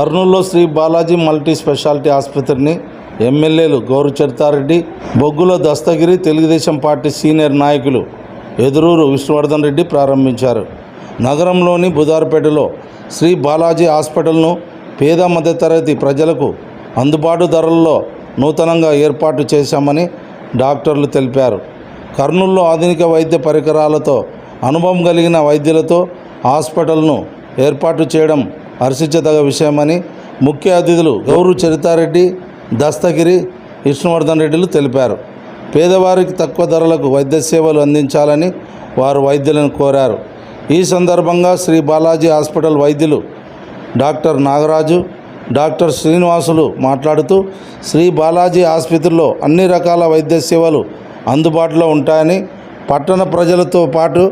కర్నూలులో Shri Balaji multi speciality ఆసుపత్రిని ఎమ్మెల్యేలు గౌరు చరితారెడ్డి బొగ్గుల దస్తగిరి తెలుగుదేశం పార్టీ సీనియర్ నాయకులు ఎదురూరు విష్ణువర్ధన్ రెడ్డి ప్రారంభించారు. నగరంలోని బుధార్పేటలో శ్రీ బాలాజీ హాస్పిటల్ను పేద మధ్యతరగతి ప్రజలకు అందుబాటు ధరల్లో నూతనంగా ఏర్పాటు చేశామని డాక్టర్లు తెలిపారు. కర్నూలులో ఆధునిక వైద్య పరికరాలతో అనుభవం కలిగిన వైద్యులతో హాస్పిటల్ను ఏర్పాటు చేయడం హర్షించదగ విషయమని ముఖ్య అతిథులు గౌరు చరితారెడ్డి దస్తగిరి విష్ణువర్ధన్ రెడ్డిలు తెలిపారు. పేదవారికి తక్కువ ధరలకు వైద్య సేవలు అందించాలని వారు వైద్యులను కోరారు. ఈ సందర్భంగా శ్రీ బాలాజీ హాస్పిటల్ వైద్యులు డాక్టర్ నాగరాజు డాక్టర్ శ్రీనివాసులు మాట్లాడుతూ శ్రీ బాలాజీ ఆసుపత్రిలో అన్ని రకాల వైద్య సేవలు అందుబాటులో ఉంటాయని పట్టణ ప్రజలతో పాటు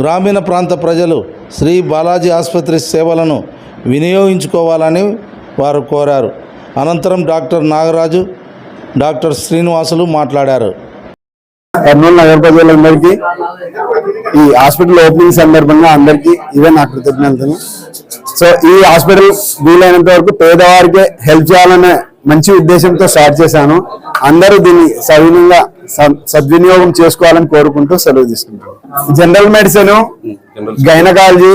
గ్రామీణ ప్రాంత ప్రజలు శ్రీ బాలాజీ ఆసుపత్రి సేవలను వినియోగించుకోవాలని వారు కోరారు. అనంతరం డాక్టర్ నాగరాజు డాక్టర్ శ్రీనివాసులు మాట్లాడారు. కర్నూలు నగర ప్రజలందరికీ ఈ హాస్పిటల్ ఓపెనింగ్ సందర్భంగా అందరికీ ఇవే నా కృతజ్ఞతలు. సో ఈ హాస్పిటల్ వీలైనంత వరకు పేదవారికి హెల్ప్ చేయాలనే మంచి ఉద్దేశంతో స్టార్ట్ చేశాను. అందరూ దీన్ని సవినంగా సద్వినియోగం చేసుకోవాలని కోరుకుంటూ సెలవు తీసుకుంటాను general medicine gynaecology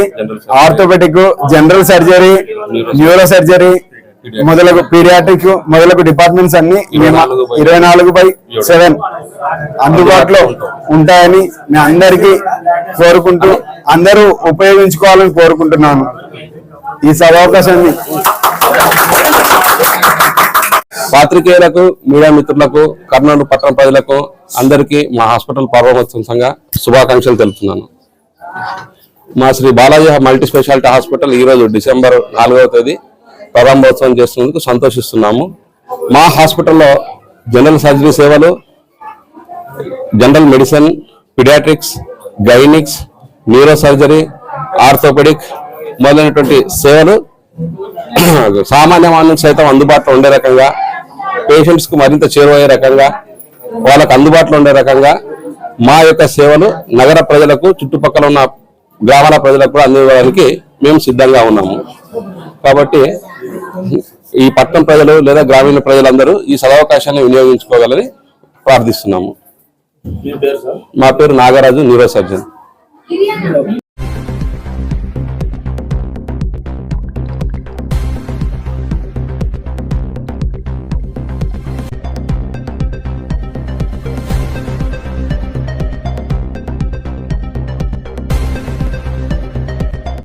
orthopaedic general surgery neuro surgery మొదలగు పీరియాట్రిక్ మొదలగు డిపార్ట్మెంట్స్ అన్ని మేము ఇరవై నాలుగు బై సెవెన్. అందుబాటులో ఉంటాయని నేను అందరికీ కోరుకుంటూ అందరూ ఉపయోగించుకోవాలని కోరుకుంటున్నాను. ఈ సభావకాశాన్ని పాత్రికేయులకు మీడియా మిత్రులకు కర్నూలు పట్టణ ప్రజలకు అందరికీ మా హాస్పిటల్ ప్రారంభోత్సవంగా శుభాకాంక్షలు తెలుపుతున్నాను. మా Sri Balaji multi speciality hospital ఈరోజు డిసెంబర్ నాలుగవ తేదీ ప్రారంభోత్సవం చేస్తున్నందుకు సంతోషిస్తున్నాము. మా హాస్పిటల్లో జనరల్ సర్జరీ సేవలు general medicine paediatrics gynaecs neuro surgery orthopaedic మొదలైనటువంటి సేవలు సామాన్య మానవులకు సైతం అందుబాటులో ఉండే రకంగా పేషెంట్స్కు మరింత చేరువయ్యే రకంగా వాళ్ళకు అందుబాటులో ఉండే రకంగా మా యొక్క సేవలు నగర ప్రజలకు చుట్టుపక్కల ఉన్న గ్రామాల ప్రజలకు కూడా అందించడానికి మేము సిద్ధంగా ఉన్నాము. కాబట్టి ఈ పట్టణ ప్రజలు లేదా గ్రామీణ ప్రజలందరూ ఈ సదవకాశాన్ని వినియోగించుకోగలని ప్రార్థిస్తున్నాము. మా పేరు నాగరాజు న్యూరో సర్జన్.